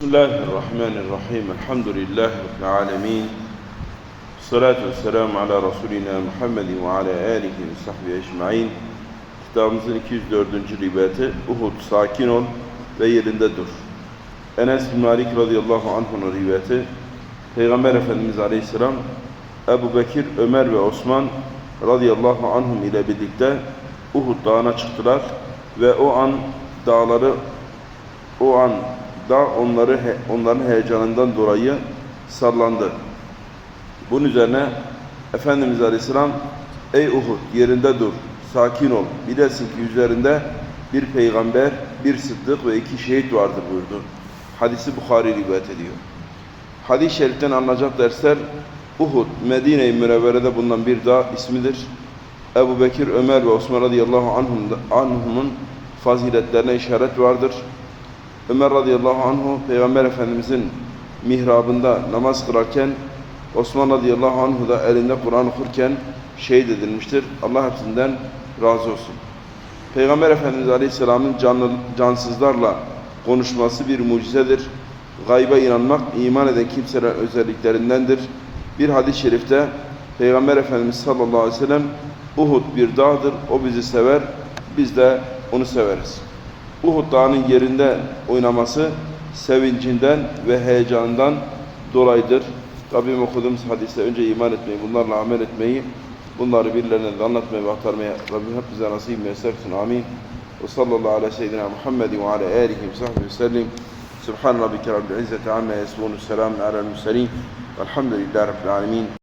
بسم الله الرحمن الرحيم الحمد لله رب العالمين الصلاة والسلام على رسولنا Muhammed ve ala alihi ve sahbihi ecmaîn. Kitabımızın 204. rivayeti Uhud sakin ol ve yerinde dur. Enes bin Malik radıyallahu anh'un rivayeti Peygamber Efendimiz aleyhisselam Ebu Bekir, Ömer ve Osman radıyallahu anhum ile birlikte Uhud dağına çıktılar ve o an dağları o an da onları onların heyecanından dolayı sallandı. Bunun üzerine Efendimiz Aleyhisselam Ey Uhud yerinde dur, sakin ol. Bilesin ki üzerinde bir peygamber, bir sıddık ve iki şehit vardır buyurdu. Hadisi Bukhari rivayet ediyor. Hadis-i şeriften alınacak dersler Uhud, Medine-i Münevvere'de bulunan bir dağ ismidir. Ebu Bekir, Ömer ve Osman radıyallahu anhum- anhumun faziletlerine işaret vardır. Ömer radıyallahu anhu Peygamber Efendimizin mihrabında namaz kılarken Osman radıyallahu anhu da elinde Kur'an okurken şehit edilmiştir. Allah hepsinden razı olsun. Peygamber Efendimiz Aleyhisselam'ın cansızlarla konuşması bir mucizedir. Gayba inanmak iman eden kimseler özelliklerindendir. Bir hadis-i şerifte Peygamber Efendimiz sallallahu aleyhi ve sellem Uhud bir dağdır, o bizi sever, biz de onu severiz. Uhud dağının yerinde oynaması sevincinden ve heyecandan dolayıdır. Rabbim okuduğumuz hadiste önce iman etmeyi, bunlarla amel etmeyi, bunları birilerine de anlatmayı ve aktarmaya Rabbim hep bize nasip mesler etsin. Amin. Ve sallallahu ala seyyidina Muhammed ve ala alihi ve sahbihi sellim. Subhan rabbike rabbil izzeti amma yasifun. Selamun alel murselin. Velhamdülillahi rabbil alemin.